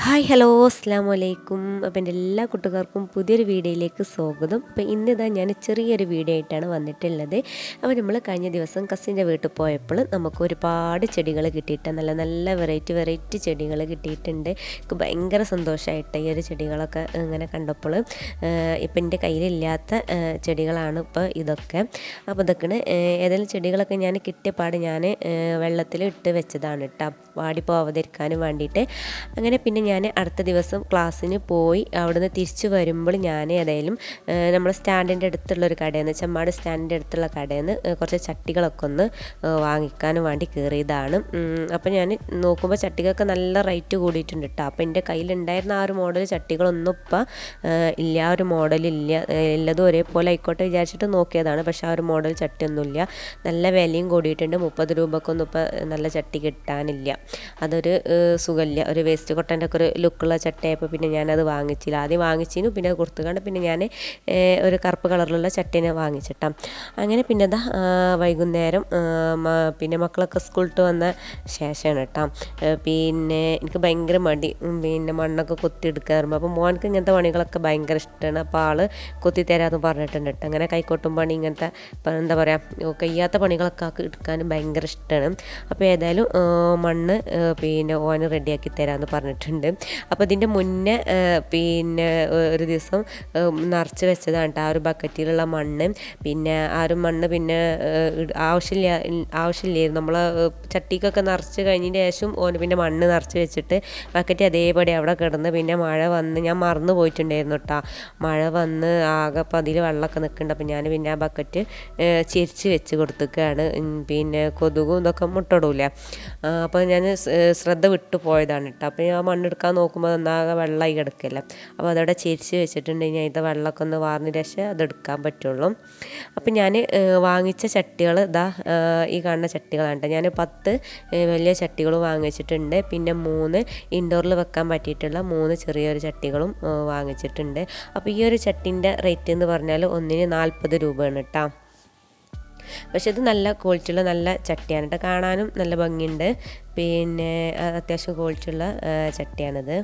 Hi hello അസ്സാം വലൈക്കും അപ്പം എന്റെ എല്ലാ കൂട്ടുകാർക്കും പുതിയൊരു വീഡിയോയിലേക്ക് സ്വാഗതം. അപ്പോൾ ഇന്നിതാ ഞാൻ ചെറിയൊരു വീഡിയോ ആയിട്ടാണ് വന്നിട്ടുള്ളത്. അപ്പോൾ നമ്മൾ കഴിഞ്ഞ ദിവസം കസിന്റെ വീട്ടിൽ പോയപ്പോൾ നമുക്ക് ഒരുപാട് ചെടികൾ കിട്ടിയിട്ട് നല്ല നല്ല വെറൈറ്റി വെറൈറ്റി ചെടികൾ കിട്ടിയിട്ടുണ്ട്. എനിക്ക് ഭയങ്കര സന്തോഷമായിട്ട് ഈ ഒരു ചെടികളൊക്കെ ഇങ്ങനെ കണ്ടപ്പോൾ ഇപ്പം എന്റെ കയ്യിലില്ലാത്ത ചെടികളാണ് ഇപ്പോൾ ഇതൊക്കെ. അപ്പോൾ ഇതൊക്കെയാണ് ഏതെങ്കിലും ചെടികളൊക്കെ ഞാൻ കിട്ടിയ പാട് ഞാൻ വെള്ളത്തിൽ ഇട്ട് വെച്ചതാണ് കേട്ടോ. വാടി പോവാതിരിക്കാനും വേണ്ടിയിട്ട്. അങ്ങനെ പിന്നെ ഞാൻ അടുത്ത ദിവസം ക്ലാസ്സിന് പോയി അവിടുന്ന് തിരിച്ചു വരുമ്പോൾ ഞാൻ ഏതായാലും നമ്മുടെ സ്റ്റാൻഡിന്റെ അടുത്തുള്ള ഒരു കടയിൽ നിന്ന് സ്റ്റാൻഡിന്റെ അടുത്തുള്ള കടയിൽ നിന്ന് കുറച്ച് ചട്ടികളൊക്കെ ഒന്ന് വാങ്ങിക്കാൻ വേണ്ടി കയറിയതാണ്. അപ്പോൾ ഞാൻ നോക്കുമ്പോൾ ചട്ടികൾക്ക് നല്ല റേറ്റ് കൂടിയിട്ടുണ്ട് കേട്ടോ അപ്പോൾ എന്റെ കയ്യിലുണ്ടായിരുന്ന ആ ഒരു മോഡൽ ചട്ടികളൊന്നും ഇപ്പം ഇല്ല. ആ ഒരു മോഡലില്ല എല്ലാതും ഒരേപോലെ ആയിക്കോട്ടെ വിചാരിച്ചിട്ട് നോക്കിയതാണ്. പക്ഷേ ആ ഒരു മോഡൽ ചട്ടിയൊന്നുമില്ല. നല്ല വിലയും കൂടിയിട്ടുണ്ട്. മുപ്പത് രൂപക്കൊന്നും ഇപ്പം നല്ല ചട്ടി കിട്ടാനില്ല. അതൊരു സുഖമില്ല. ഒരു വേസ്റ്റ് കൊട്ടന്റെ ഒരു ലുക്കുള്ള ചട്ടയപ്പോൾ പിന്നെ ഞാനത് വാങ്ങിച്ചില്ല. ആദ്യം വാങ്ങിച്ചിരുന്നു പിന്നെ അത് കൊടുത്തുകൊണ്ട് പിന്നെ ഞാൻ ഒരു കറുപ്പ് കളറിലുള്ള ചട്ടേനെ വാങ്ങിച്ചിട്ടാം. അങ്ങനെ പിന്നെ ഇതാ വൈകുന്നേരം പിന്നെ മക്കളൊക്കെ സ്കൂളിട്ട് വന്ന ശേഷമാണ് കേട്ടോ പിന്നെ എനിക്ക് ഭയങ്കര മടി. പിന്നെ മണ്ണൊക്കെ കൊത്തിയെടുക്കാൻ പറയുമ്പോൾ അപ്പോൾ മോനക്ക് ഇങ്ങനത്തെ പണികളൊക്കെ ഭയങ്കര ഇഷ്ടമാണ് അപ്പോൾ ആൾ കൊത്തി തരാമെന്ന് പറഞ്ഞിട്ടുണ്ട് കേട്ടോ അങ്ങനെ കൈക്കോട്ടും പണി ഇങ്ങനത്തെ എന്താ പറയുക കഴിയാത്ത പണികളൊക്കെ ആക്കി എടുക്കാനും ഭയങ്കര ഇഷ്ടമാണ് അപ്പോൾ ഏതായാലും മണ്ണ് പിന്നെ ഓന് റെഡിയാക്കി തരാമെന്ന് പറഞ്ഞിട്ടുണ്ട്. അപ്പോൾ ഇതിന്റെ മുന്നേ പിന്നെ ഒരു ദിവസം നിറച്ച് വെച്ചതാണ് ആ ഒരു ബക്കറ്റിലുള്ള മണ്ണ്. പിന്നെ ആ ഒരു മണ്ണ് പിന്നെ ആവശ്യമില്ല ആവശ്യമില്ലായിരുന്നു. നമ്മൾ ചട്ടിക്കൊക്കെ നിറച്ച് കഴിഞ്ഞതിന് ശേഷം ഓന് പിന്നെ മണ്ണ് നിറച്ച് വെച്ചിട്ട് ബക്കറ്റ് അതേപടി അവിടെ കിടന്ന് പിന്നെ മഴ വന്ന് ഞാൻ മറന്നു പോയിട്ടുണ്ടായിരുന്നു കേട്ടോ മഴ വന്ന് ആകെ അപ്പോൾ അതിൽ വെള്ളമൊക്കെ നിൽക്കുന്നുണ്ട്. അപ്പോൾ ഞാൻ പിന്നെ ആ ബക്കറ്റ് ചിരിച്ച് വെച്ച് കൊടുത്തേക്കാണ് പിന്നെ കൊതുകും ഇതൊക്കെ മുട്ടടൂല അപ്പോൾ ഞാൻ ശ്രദ്ധ വിട്ടു പോയതാണ് കേട്ടോ അപ്പോൾ ഞാൻ മണ്ണെടുക്കാൻ നോക്കുമ്പോൾ ഒന്നാകെ വെള്ളമായി കിടക്കില്ല. അപ്പോൾ അതവിടെ ചേച്ചി വെച്ചിട്ടുണ്ടെങ്കിൽ അതിന്റെ വെള്ളമൊക്കെ ഒന്ന് വാർന്ന ശേഷം അതെടുക്കാൻ പറ്റുള്ളൂ. അപ്പോൾ ഞാൻ വാങ്ങിച്ച ചട്ടികൾ ഇതാ ഈ കാണുന്ന ചട്ടികളാണ് ഞാൻ പത്ത് വലിയ ചട്ടികൾ വാങ്ങിച്ചിട്ടുണ്ട് പിന്നെ മൂന്ന് ഇൻഡോറിൽ വെക്കാൻ പറ്റിയിട്ടുള്ള മൂന്ന് ചെറിയൊരു ചട്ടികളും വാങ്ങിച്ചിട്ടുണ്ട്. അപ്പോൾ ഈ ഒരു ചട്ടിന്റെ റേറ്റ് എന്ന് പറഞ്ഞാൽ ഒന്നിന് നാൽപ്പത് രൂപയാണ് കേട്ടോ. പക്ഷെ ഇത് നല്ല ക്വാളിറ്റിയുള്ള നല്ല ചട്ടിയാണ് കേട്ടോ. കാണാനും നല്ല ഭംഗിയുണ്ട്. പിന്നെ അത്യാവശ്യം ക്വാളിറ്റിയുള്ള ചട്ടിയാണിത്.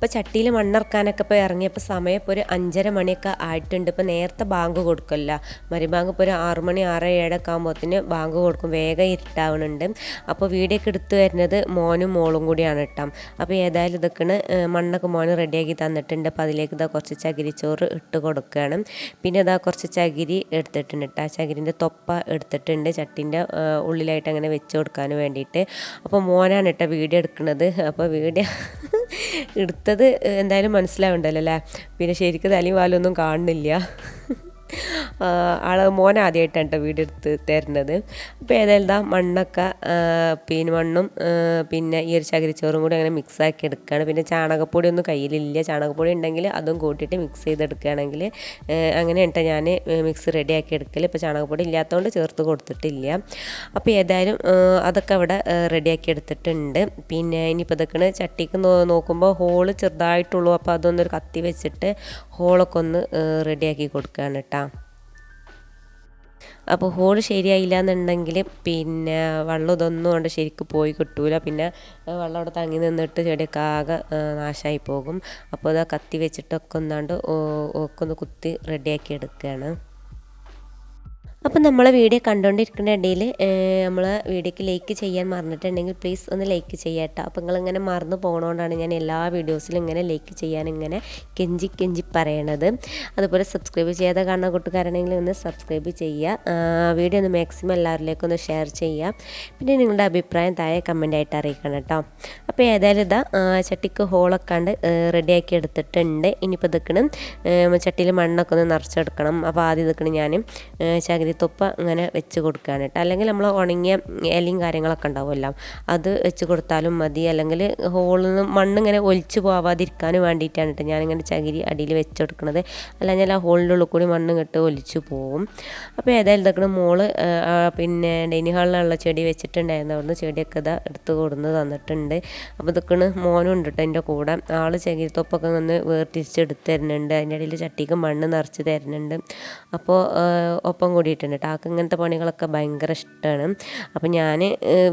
അപ്പോൾ ചട്ടിയിൽ മണ്ണിറക്കാനൊക്കെ ഇപ്പോൾ ഇറങ്ങിയപ്പോൾ സമയം ഇപ്പോൾ ഒരു അഞ്ചര മണിയൊക്കെ ആയിട്ടുണ്ട്. ഇപ്പോൾ നേരത്തെ ബാങ്ക് കൊടുക്കല്ല. മരുബാങ്ക് ഇപ്പോൾ ഒരു ആറു മണി ആറ് ഏഴൊക്കെ ആകുമ്പോഴത്തേന് ബാങ്ക് കൊടുക്കും. വേഗം ഇരുട്ടാവുന്നുണ്ട് അപ്പോൾ വീഡിയോ ഒക്കെ എടുത്തു വരുന്നത് മോനും മോളും കൂടിയാണ് കേട്ടോ അപ്പോൾ ഏതായാലും ഇതൊക്കെയാണ് മണ്ണൊക്കെ മോന് റെഡിയാക്കി തന്നിട്ടുണ്ട്. അപ്പോൾ അതിലേക്ക് ഇതാ കുറച്ച് ചകിരിച്ചോറ് ഇട്ട് കൊടുക്കുകയാണ് പിന്നെ ഇതാ കുറച്ച് ചകിരി എടുത്തിട്ടുണ്ട് കേട്ടോ ചകിരിന്റെ തൊപ്പ എടുത്തിട്ടുണ്ട്. ചട്ടിന്റെ ഉള്ളിലായിട്ട് അങ്ങനെ വെച്ച് കൊടുക്കാൻ വേണ്ടിയിട്ട്. അപ്പോൾ മോനാണ് കേട്ടോ വീഡിയോ എടുക്കുന്നത് അപ്പോൾ വീഡിയോ എടുത്തത് എന്തായാലും മനസ്സിലാവുണ്ടല്ലോ അല്ലേ? പിന്നെ ശരിക്കും തലയും വാലൊന്നും കാണുന്നില്ല. ആ, ആൾ മോൻ ആദ്യമായിട്ടാണ് കേട്ടോ വീഡിയോ എടുത്ത് തരുന്നത്. അപ്പോൾ ഏതായാലും മണ്ണൊക്കെ പിന്നെ മണ്ണും പിന്നെ ഈ ഒരു ചകിരിച്ചോറും കൂടി അങ്ങനെ മിക്സ് ആക്കി എടുക്കുകയാണ് പിന്നെ ചാണകപ്പൊടി ഒന്നും കയ്യിലില്ല. ചാണകപ്പൊടി ഉണ്ടെങ്കിൽ അതും കൂട്ടിയിട്ട് മിക്സ് ചെയ്തെടുക്കുകയാണെങ്കിൽ അങ്ങനെ കേട്ടോ ഞാൻ മിക്സ് റെഡി ആക്കി എടുക്കൽ ഇപ്പോൾ ചാണകപ്പൊടി ഇല്ലാത്തതുകൊണ്ട് ചേർത്ത് കൊടുത്തിട്ടില്ല. അപ്പോൾ ഏതായാലും അതൊക്കെ അവിടെ റെഡി ആക്കി എടുത്തിട്ടുണ്ട്. പിന്നെ ഇനിയിപ്പോൾ ഇതൊക്കെ ചട്ടിക്ക് നോക്കുമ്പോൾ ഹോൾ ചെറുതായിട്ടുള്ളൂ. അപ്പോൾ അതൊന്നൊരു കത്തി വെച്ചിട്ട് ഹോളൊക്കെ ഒന്ന് റെഡിയാക്കി കൊടുക്കുകയാണ് കേട്ടോ അപ്പോൾ ഹോൾ ശരിയായില്ല എന്നുണ്ടെങ്കിൽ പിന്നെ വെള്ളം ഇതൊന്നും കൊണ്ട് ശരിക്കും പോയി കിട്ടൂല. പിന്നെ വെള്ളം അവിടെ തങ്ങി നിന്നിട്ട് ചെടിയൊക്കെ ആകെ നാശമായി പോകും. അപ്പോൾ അത് കത്തി വെച്ചിട്ടൊക്കെ ഒന്നാണ്ട് ഒക്കെ ഒന്ന് കുത്തി റെഡിയാക്കി എടുക്കുകയാണ് അപ്പം നമ്മളെ വീഡിയോ കണ്ടുകൊണ്ടിരിക്കുന്ന ഇടയിൽ നമ്മൾ വീഡിയോക്ക് ലൈക്ക് ചെയ്യാൻ മറന്നിട്ടുണ്ടെങ്കിൽ പ്ലീസ് ഒന്ന് ലൈക്ക് ചെയ്യാം കേട്ടോ അപ്പം നിങ്ങളിങ്ങനെ മറന്നു പോകണോണ്ടാണ് ഞാൻ എല്ലാ വീഡിയോസിലും ഇങ്ങനെ ലൈക്ക് ചെയ്യാൻ ഇങ്ങനെ കെഞ്ചി കെഞ്ചി പറയണത്. അതുപോലെ സബ്സ്ക്രൈബ് ചെയ്യാതെ കാണുന്ന കൂട്ടുകാരാണെങ്കിൽ ഒന്ന് സബ്സ്ക്രൈബ് ചെയ്യുക വീഡിയോ ഒന്ന് മാക്സിമം എല്ലാവരിലേക്കും ഒന്ന് ഷെയർ ചെയ്യുക പിന്നെ നിങ്ങളുടെ അഭിപ്രായം താഴെ കമന്റ് ആയിട്ട് അറിയിക്കണം കേട്ടോ അപ്പോൾ ഏതായാലും ഇതാ ചട്ടിക്ക് ഹോളൊക്കെ ഉണ്ട് റെഡിയാക്കി എടുത്തിട്ടുണ്ട്. ഇനിയിപ്പോൾ ഇതൊക്കെ ചട്ടിയിൽ മണ്ണൊക്കെ ഒന്ന് നിറച്ചെടുക്കണം. അപ്പോൾ ആദ്യം ഇതൊക്കെ ഞാൻ ചകിരിത്തൊപ്പ ഇങ്ങനെ വെച്ച് കൊടുക്കുകയാണ് കേട്ടോ അല്ലെങ്കിൽ നമ്മൾ ഉണങ്ങിയ ഇലയും കാര്യങ്ങളൊക്കെ ഉണ്ടാവുമല്ലോ അത് വെച്ച് കൊടുത്താലും മതി. അല്ലെങ്കിൽ ഹോളിൽ നിന്ന് മണ്ണ് ഇങ്ങനെ ഒലിച്ച് പോവാതിരിക്കാനും വേണ്ടിയിട്ടാണ് കേട്ടോ ഞാനിങ്ങനെ ചകിരി അടിയിൽ വെച്ച് കൊടുക്കുന്നത് അല്ലെങ്കിൽ ആ ഹോളിന്റെ ഉള്ളിൽ കൂടി മണ്ണ് കെട്ട് ഒലിച്ച് പോവും. അപ്പോൾ ഏതായാലും ഇതൊക്കെ മോൾ പിന്നെ ഡൈനിങ് ഹാളിലുള്ള ചെടി വെച്ചിട്ടുണ്ടായിരുന്നു. അവിടുന്ന് ചെടിയൊക്കെ ഇതാ എടുത്ത് കൊടുന്ന് തന്നിട്ടുണ്ട്. അപ്പോൾ ഇതൊക്കെയാണ് മോനും ഉണ്ട് കേട്ടോ എന്റെ കൂടെ. ആൾ ചകിരിത്തൊപ്പൊക്കെ ഒന്ന് വേർതിരിച്ചെടുത്ത് തരുന്നുണ്ട്. അതിന്റെ ഇടയിൽ ചട്ടിക്ക് മണ്ണ് നിറച്ച് തരുന്നുണ്ട്. അപ്പോൾ ഒപ്പം കൂടിയിട്ട് ആക്കിയിട്ടുണ്ട് കേട്ടോ ആൾക്ക് ഇങ്ങനത്തെ പണികളൊക്കെ ഭയങ്കര ഇഷ്ടമാണ് അപ്പം ഞാൻ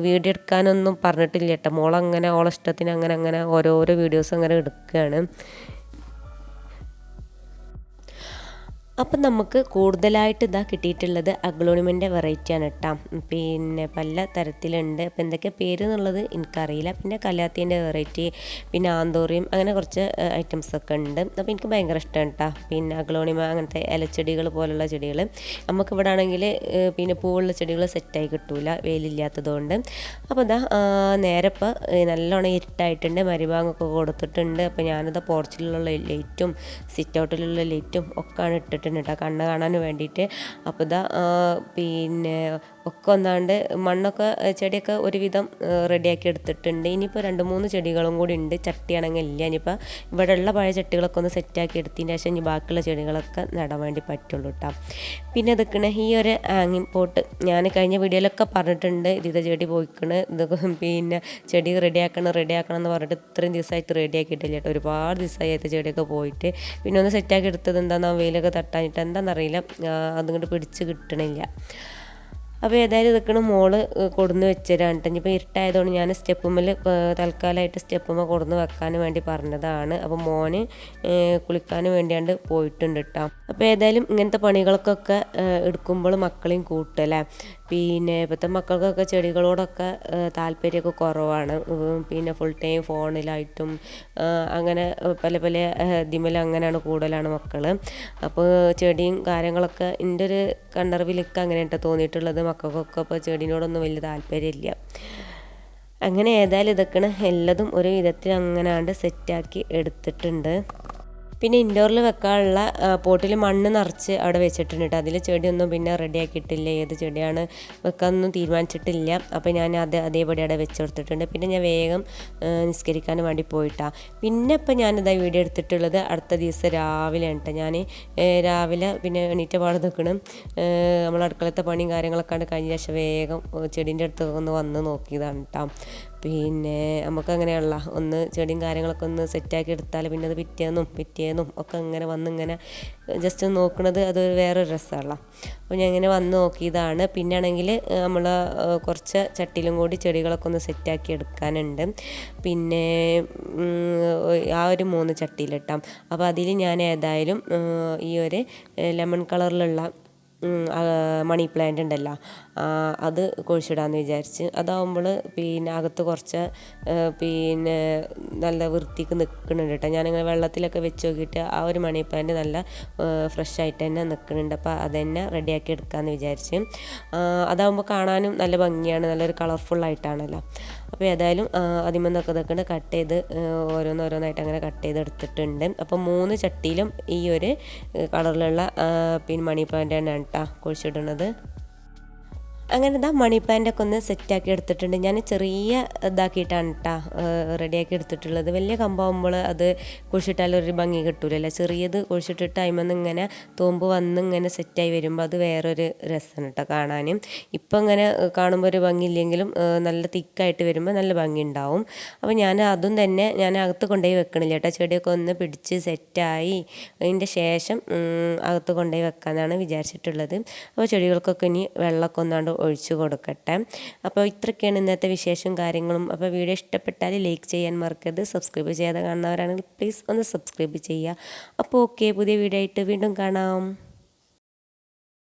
വീഡിയോ എടുക്കാനൊന്നും പറഞ്ഞിട്ടില്ല കേട്ടോ. മോളങ്ങനെ ഓളെ ഇഷ്ടത്തിന് അങ്ങനെ അങ്ങനെ ഓരോരോ വീഡിയോസ് അങ്ങനെ എടുക്കുകയാണ് അപ്പം നമുക്ക് കൂടുതലായിട്ട് ഇതാ കിട്ടിയിട്ടുള്ളത് അഗ്ലോണിമെന്റെ വെറൈറ്റിയാണ് കേട്ടോ പിന്നെ പല തരത്തിലുണ്ട്. അപ്പം എന്തൊക്കെ പേര് എന്നുള്ളത് എനിക്കറിയില്ല. പിന്നെ കല്ലാത്തീന്റെ വെറൈറ്റി പിന്നെ ആന്തോറിയം അങ്ങനെ കുറച്ച് ഐറ്റംസ് ഒക്കെ ഉണ്ട്. അപ്പോൾ എനിക്ക് ഭയങ്കര ഇഷ്ടമാണ് കേട്ടോ പിന്നെ അഗ്ലോണിമ അങ്ങനത്തെ ഇലച്ചെടികൾ പോലുള്ള ചെടികൾ. നമുക്ക് ഇവിടെ ആണെങ്കിൽ പിന്നെ പൂവുള്ള ചെടികൾ സെറ്റായി കിട്ടൂല. വെയിലില്ലാത്തതുകൊണ്ട്. അപ്പോൾ ഇതാ നേരെ ഇപ്പോൾ നല്ലോണം ഇരുട്ടായിട്ടുണ്ട്. മരുഭാഗമൊക്കെ കൊടുത്തിട്ടുണ്ട്. അപ്പോൾ ഞാനിത് പോർച്ചിലുള്ള ലൈറ്റും സിറ്റ് ഔട്ടിലുള്ള ലൈറ്റും ഒക്കെയാണ് ഇട്ടിട്ട് ഇട്ടിട്ടുണ്ട് കേട്ടോ കണ്ണ് കാണാൻ വേണ്ടിയിട്ട്. അപ്പോൾ ഇതാ പിന്നെ ഒക്കെ ഒന്നാണ്ട് മണ്ണൊക്കെ ചെടിയൊക്കെ ഒരുവിധം റെഡിയാക്കി എടുത്തിട്ടുണ്ട്. ഇനിയിപ്പോൾ രണ്ട് മൂന്ന് ചെടികളും കൂടി ഉണ്ട്. ചട്ടിയാണെങ്കിൽ ഇല്ല. ഇനിയിപ്പോൾ ഇവിടെ ഉള്ള പഴയ ചട്ടികളൊക്കെ ഒന്ന് സെറ്റാക്കി എടുത്തതിന് ശേഷം ഇനി ബാക്കിയുള്ള ചെടികളൊക്കെ നടാൻ വേണ്ടി പറ്റുള്ളൂ കേട്ടോ പിന്നെ ഇതൊക്കെ ഈ ഒരു ആങ്ങിങ് പോട്ട് ഞാൻ കഴിഞ്ഞ വീഡിയോയിലൊക്കെ പറഞ്ഞിട്ടുണ്ട്. ഇതിന്റെ ചെടി പോയിക്കണ്. ഇത് പിന്നെ ചെടി റെഡിയാക്കണം റെഡിയാക്കണം എന്ന് പറഞ്ഞിട്ട് ഇത്രയും ദിവസമായിട്ട് റെഡിയാക്കിയിട്ടില്ല കേട്ടോ ഒരുപാട് ദിവസമായിട്ട് ചെടിയൊക്കെ പോയിട്ട്. പിന്നെ ഒന്ന് സെറ്റാക്കി എടുത്തത് എന്താണെന്നാ വെയിലൊക്കെ തട്ടാനിട്ട് എന്താണെന്നറിയില്ല അതുകൊണ്ട് പിടിച്ച് കിട്ടണില്ല. അപ്പോൾ ഏതായാലും ഇതൊക്കെയാണ് മോൾ കൊടുന്ന് വെച്ചതാണ് ഇനിയിപ്പോൾ ഇരുട്ടായതുകൊണ്ട് ഞാൻ സ്റ്റെപ്പുമ്മൽ തൽക്കാലമായിട്ട് സ്റ്റെപ്പുമ്മ കൊടുന്ന് വെക്കാൻ വേണ്ടി പറഞ്ഞതാണ്. അപ്പോൾ മോന് കുളിക്കാൻ വേണ്ടിയാണ്ട് പോയിട്ടുണ്ട് കേട്ടോ അപ്പോൾ ഏതായാലും ഇങ്ങനത്തെ പണികൾക്കൊക്കെ എടുക്കുമ്പോൾ മക്കളെയും കൂട്ടല്ലേ? പിന്നെ ഇപ്പോഴത്തെ മക്കൾക്കൊക്കെ ചെടികളോടൊക്കെ താല്പര്യമൊക്കെ കുറവാണ്. പിന്നെ ഫുൾ ടൈം ഫോണിലായിട്ടും അങ്ങനെ പല പല ഇതിമേൽ അങ്ങനെയാണ് കൂടുതലാണ് മക്കൾ അപ്പോൾ ചെടിയും കാര്യങ്ങളൊക്കെ എന്റെ ഒരു കണ്ടറിവിലൊക്കെ അങ്ങനെയായിട്ട് തോന്നിയിട്ടുള്ളത്. മക്കൾക്കൊക്കെ ഇപ്പോൾ ചെടിനോടൊന്നും വലിയ താല്പര്യമില്ല. അങ്ങനെ ഏതായാലും ഇതൊക്കെയാണ്. എല്ലതും ഒരു വിധത്തിൽ അങ്ങനെയാണ്ട് സെറ്റാക്കി എടുത്തിട്ടുണ്ട്. പിന്നെ ഇൻഡോറിൽ വെക്കാനുള്ള പോട്ടിൽ മണ്ണ് നിറച്ച് അവിടെ വെച്ചിട്ടുണ്ട് കേട്ടോ അതിൽ ചെടിയൊന്നും പിന്നെ റെഡിയാക്കിയിട്ടില്ല. ഏത് ചെടിയാണ് വെക്കാനൊന്നും തീരുമാനിച്ചിട്ടില്ല. അപ്പോൾ ഞാൻ അത് അതേപടി അവിടെ വെച്ചെടുത്തിട്ടുണ്ട് പിന്നെ ഞാൻ വേഗം നിസ്കരിക്കാൻ വേണ്ടി പോയിട്ടാണ് പിന്നെ ഇപ്പം ഞാനിതാ വീഡിയോ എടുത്തിട്ടുള്ളത് അടുത്ത ദിവസം രാവിലെ കേട്ടോ ഞാൻ രാവിലെ പിന്നെ എണീറ്റ പാട് നിൽക്കണം നമ്മൾ അടുക്കളത്തെ പണിയും കാര്യങ്ങളൊക്കെ ആണ് കഴിഞ്ഞ ശേഷം വേഗം ചെടീന്റെ അടുത്ത് ഒന്ന് വന്ന് നോക്കിയതാണ് കേട്ടോ പിന്നെ നമുക്ക് അങ്ങനെയുള്ള ഒന്ന് ചെടിയും കാര്യങ്ങളൊക്കെ ഒന്ന് സെറ്റാക്കി എടുത്താൽ പിന്നെ അത് പിറ്റേന്നും പിറ്റേന്നും ഒക്കെ അങ്ങനെ വന്നിങ്ങനെ ജസ്റ്റ് നോക്കുന്നത് അതൊരു വേറൊരു രസമല്ല അപ്പോൾ ഞാൻ ഇങ്ങനെ വന്ന് നോക്കിയതാണ്. പിന്നെ ആണെങ്കിൽ നമ്മൾ കുറച്ച് ചട്ടിയിലും കൂടി ചെടികളൊക്കെ ഒന്ന് സെറ്റാക്കി എടുക്കാനുണ്ട്. പിന്നെ ആ ഒരു മൂന്ന് ചട്ടിയിലിട്ടാം. അപ്പോൾ അതിൽ ഞാൻ ഏതായാലും ഈ ഒരു ലെമൺ കളറിലുള്ള മണി പ്ലാന്റ് ഉണ്ടല്ലോ. അത് കുഴിച്ചിടാമെന്ന് വിചാരിച്ച് അതാവുമ്പോൾ പിന്നെ അകത്ത് കുറച്ച് പിന്നെ നല്ല വൃത്തിക്ക് നിൽക്കുന്നുണ്ട് കേട്ടോ ഞാനിങ്ങനെ വെള്ളത്തിലൊക്കെ വെച്ച് നോക്കിയിട്ട് ആ ഒരു മണി പ്ലാന്റ് നല്ല ഫ്രഷ് ആയിട്ട് തന്നെ നിൽക്കുന്നുണ്ട് അപ്പോൾ അതന്നെ റെഡിയാക്കി എടുക്കാമെന്ന് വിചാരിച്ച്. അതാവുമ്പോൾ കാണാനും നല്ല ഭംഗിയാണ് നല്ലൊരു കളർഫുള്ളായിട്ടാണല്ലോ അപ്പോൾ ഏതായാലും അതിമെന്നൊക്കെ ഇതൊക്കെ കട്ട് ചെയ്ത് ഓരോന്നോരോന്നായിട്ട് അങ്ങനെ കട്ട് ചെയ്ത് എടുത്തിട്ടുണ്ട്. അപ്പോൾ മൂന്ന് ചട്ടിയിലും ഈ ഒരു കളറിലുള്ള പിന്നെ മണി പ്ലാന്റ് തന്നെയാണ് കേട്ടോ കുഴിച്ചിടുന്നത്. അങ്ങനെ ഇതാ മണി പാന്റൊക്കെ ഒന്ന് സെറ്റാക്കി എടുത്തിട്ടുണ്ട്. ഞാൻ ചെറിയ ഇതാക്കിയിട്ടാണ് കേട്ടോ റെഡിയാക്കി എടുത്തിട്ടുള്ളത്. വലിയ കമ്പാകുമ്പോൾ അത് കുഴിച്ചിട്ടാൽ ഒരു ഭംഗി കിട്ടൂലല്ലോ. ചെറിയത് കുഴിച്ചിട്ടിട്ട് അതിമെന്ന് ഇങ്ങനെ തോമ്പ് വന്ന് ഇങ്ങനെ സെറ്റായി വരുമ്പോൾ അത് വേറൊരു രസമാണ് കേട്ടോ കാണാനും. ഇപ്പം ഇങ്ങനെ കാണുമ്പോൾ ഒരു ഭംഗിയില്ലെങ്കിലും നല്ല തിക്കായിട്ട് വരുമ്പോൾ നല്ല ഭംഗി ഉണ്ടാവും അപ്പോൾ ഞാൻ അതും തന്നെ ഞാൻ അകത്ത് കൊണ്ടുപോയി വെക്കണില്ല കേട്ടോ ചെടിയൊക്കെ ഒന്ന് പിടിച്ച് സെറ്റായി അതിന്റെ ശേഷം അകത്ത് കൊണ്ടുപോയി വെക്കാമെന്നാണ് വിചാരിച്ചിട്ടുള്ളത്. അപ്പോൾ ചെടികൾക്കൊക്കെ ഇനി വെള്ളമൊക്കെ ഒന്നാണ്ട് ഒഴിച്ചു കൊടുക്കട്ടെ. അപ്പോൾ ഇത്രയൊക്കെയാണ് ഇന്നത്തെ വിശേഷം കാര്യങ്ങളും. അപ്പോൾ വീഡിയോ ഇഷ്ടപ്പെട്ടാൽ ലൈക്ക് ചെയ്യാൻ മറക്കരുത്. സബ്സ്ക്രൈബ് ചെയ്യാതെ കാണുന്നവരാണെങ്കിൽ പ്ലീസ് ഒന്ന് സബ്സ്ക്രൈബ് ചെയ്യുക. അപ്പോൾ ഓക്കെ പുതിയ വീഡിയോ ആയിട്ട് വീണ്ടും കാണാം.